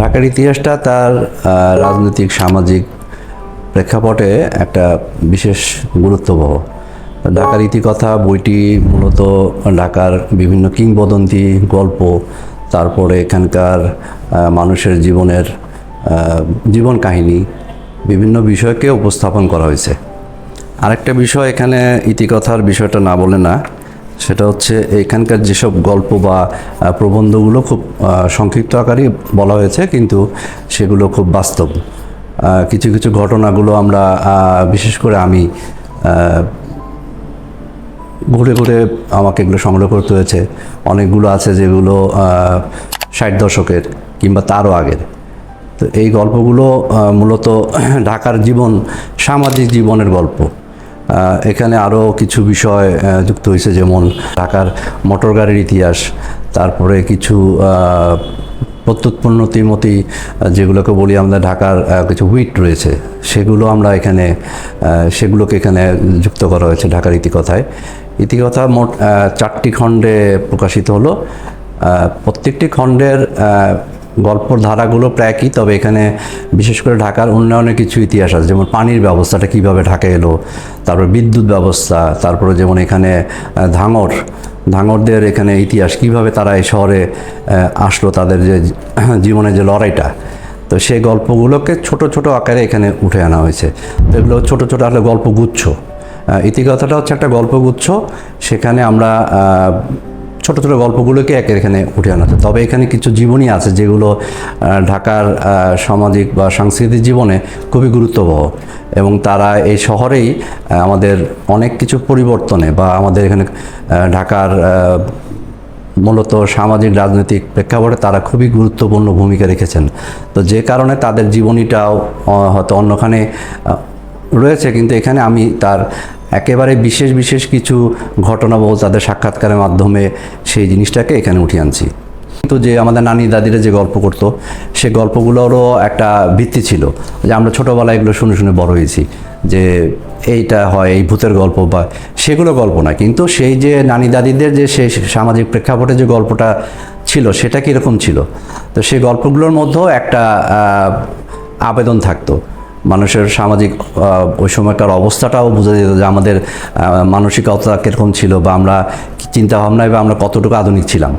ঢাকার ইতিহাসটা তার রাজনৈতিক, সামাজিক প্রেক্ষাপটে একটা বিশেষ গুরুত্ববহ। ঢাকার ইতিকথা, বইটি মূলত ঢাকার বিভিন্ন কিংবদন্তি গল্প, তারপরে এখানকার মানুষের জীবনের জীবন কাহিনী, বিভিন্ন বিষয়কে উপস্থাপন করা হয়েছে। আরেকটা বিষয় এখানে ইতিকথার বিষয়টা না বলে না সেটা হচ্ছে এখানকার যেসব গল্প বা প্রবন্ধগুলো খুব সংক্ষিপ্ত আকারে বলা হয়েছে, কিন্তু সেগুলো খুব বাস্তব। কিছু কিছু ঘটনাগুলো আমরা বিশেষ করে আমি ঘুরে ঘুরে আমাকে এগুলো সংগ্রহ করতে হয়েছে। অনেকগুলো আছে যেগুলো ষাট দশকের কিংবা তারও আগের। তো এই গল্পগুলো মূলত ঢাকার জীবন, সামাজিক জীবনের গল্প। এখানে আরও কিছু বিষয় যুক্ত হয়েছে যেমন ঢাকার মোটর গাড়ির ইতিহাস তারপরে কিছু আহ, প্রত্যুৎপন্ন তিমতি যেগুলোকে বলি আমরা ঢাকার কিছু হুইট রয়েছে সেগুলো আমরা এখানে সেগুলোকে এখানে যুক্ত করা হয়েছে ঢাকার ইতিকথায়। ইতিকথা মোট চারটি খণ্ডে প্রকাশিত হলো। প্রত্যেকটি খণ্ডের গল্পর ধারাগুলো প্রায় একই, তবে এখানে বিশেষ করে ঢাকার উন্নয়নের কিছু ইতিহাস আছে, যেমন পানির ব্যবস্থাটা কীভাবে ঢাকা এলো, তারপর বিদ্যুৎ ব্যবস্থা, তারপরে যেমন এখানে ধাঙর, ধাঙরদের এখানে ইতিহাস, কীভাবে তারা এই শহরে আসলো তাদের যে জীবনের যে লড়াইটা। তো সেই গল্পগুলোকে ছোট ছোট আকারে এখানে উঠে আনা হয়েছে। তো এগুলো ছোট ছোট আসলে গল্পগুচ্ছ। ইতিকথাটা হচ্ছে একটা গল্পগুচ্ছ, সেখানে আমরা ছোট ছোট গল্পগুলোকে একের এখানে উঠে আনা হচ্ছে তবে এখানে কিছু জীবনী আছে যেগুলো ঢাকার সামাজিক বা সাংস্কৃতিক জীবনে খুবই গুরুত্ববহ। এবং তারা এই শহরেই আমাদের অনেক কিছু পরিবর্তনে বা আমাদের এখানে ঢাকার মূলত সামাজিক রাজনৈতিক প্রেক্ষাপটে তারা খুবই গুরুত্বপূর্ণ ভূমিকা রেখেছেন। তো যে কারণে তাদের জীবনীটাও হয়তো অন্যখানে রয়েছে, কিন্তু এখানে আমি তার একেবারে বিশেষ বিশেষ কিছু ঘটনাবহ তাদের সাক্ষাৎকারের মাধ্যমে সেই জিনিসটাকে এখানে উঠিয়ে আনছি। কিন্তু যে আমাদের নানি দাদিরা যে গল্প করতো, সে গল্পগুলোরও একটা ভিত্তি ছিল। যে আমরা ছোটোবেলায় এগুলো শুনে শুনে বড় হয়েছি যে এইটা হয়, এই ভূতের গল্প বা সেগুলো গল্প না। কিন্তু সেই যে নানি দাদিদের যে সেই সামাজিক প্রেক্ষাপটে যে গল্পটা ছিল, সেটা কীরকম ছিল? তো সেই গল্পগুলোর মধ্যেও একটা আবেদন থাকতো। মানুষের সামাজিক ওই সময়কার অবস্থাটাও বোঝা যেত যে আমাদের মানসিকতা কীরকম ছিল বা আমরা কি চিন্তা ভাবনায় বা আমরা কতটুকু আধুনিক ছিলাম।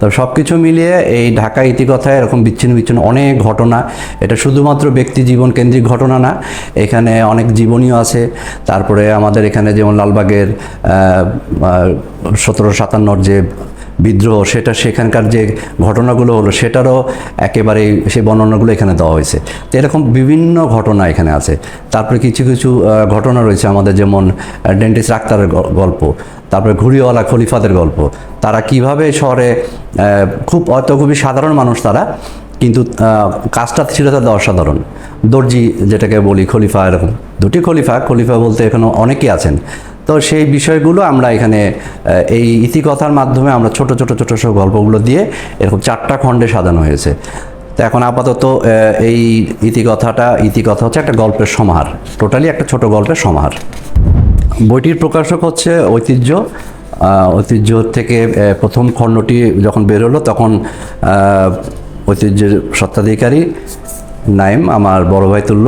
তো সব কিছু মিলিয়ে এই ঢাকা ইতিকথায় এরকম বিচ্ছিন্ন বিচ্ছিন্ন অনেক ঘটনা, এটা শুধুমাত্র ব্যক্তি জীবন কেন্দ্রিক ঘটনা না, এখানে অনেক জীবনীও আছে। তারপরে আমাদের এখানে যেমন লালবাগের সতেরো সাতান্নর যে বিদ্রোহ, সেটা সেখানকার যে ঘটনাগুলো হলো, সেটারও একেবারে সেই বর্ণনাগুলো এখানে দেওয়া হয়েছে। তো এরকম বিভিন্ন ঘটনা এখানে আছে। তারপরে কিছু কিছু ঘটনা রয়েছে আমাদের যেমন ডেন্টিস্ট আক্তারের গ- গল্প, তারপরে ঘুড়িওয়ালা খলিফাদের গল্প। তারা কীভাবে শহরে খুব হয়তো খুবই সাধারণ মানুষ তারা, কিন্তু কাজটা ছিল তাদের অসাধারণ। দর্জি যেটাকে বলি খলিফা এরকম। দুটি খলিফা খলিফা বলতে এখানে অনেকেই আছেন। তো সেই বিষয়গুলো আমরা এখানে এই ইতিকথার মাধ্যমে আমরা ছোট ছোট ছোট ছোট গল্পগুলো দিয়ে এরকম চারটা খণ্ডে সাজানো হয়েছে। তো এখন আপাতত এই ইতিকথাটা, ইতিকথা হচ্ছে একটা গল্পের সমাহার। টোটালি একটা ছোট গল্পের সমাহার। বইটির প্রকাশক হচ্ছে ঐতিহ্য। ঐতিহ্য থেকে প্রথম খণ্ডটি যখন বের হলো তখন ঐতিহ্যের সত্ত্বাধিকারী নাইম, আমার বড় ভাই তুল্য।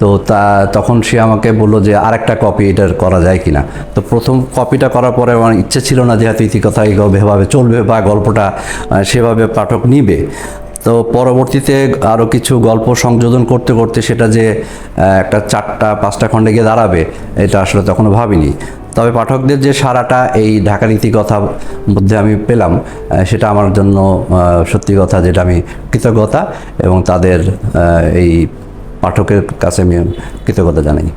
তো তা তখন সে আমাকে বলল যে আরেকটা কপি এটার করা যায় কিনা। তো প্রথম কপিটা করার পরে আমার ইচ্ছে ছিল না যে যেহেতু ইতিকথা এইভাবে চলবে বা গল্পটা সেভাবে পাঠক নিবে। তো পরবর্তীতে আরও কিছু গল্প সংযোজন করতে করতে সেটা যে একটা চারটা, পাঁচটা খণ্ডে গিয়ে দাঁড়াবে, এটা আসলে তখনও ভাবিনি। তবে পাঠকদের যে সারাটা এই ঢাকা কথা মধ্যে আমি পেলাম সেটা আমার জন্য সত্যি কথা যেটা আমি কৃতজ্ঞতা এবং তাদের এই পাঠকের কাছে আমি কৃতজ্ঞতা জানাই।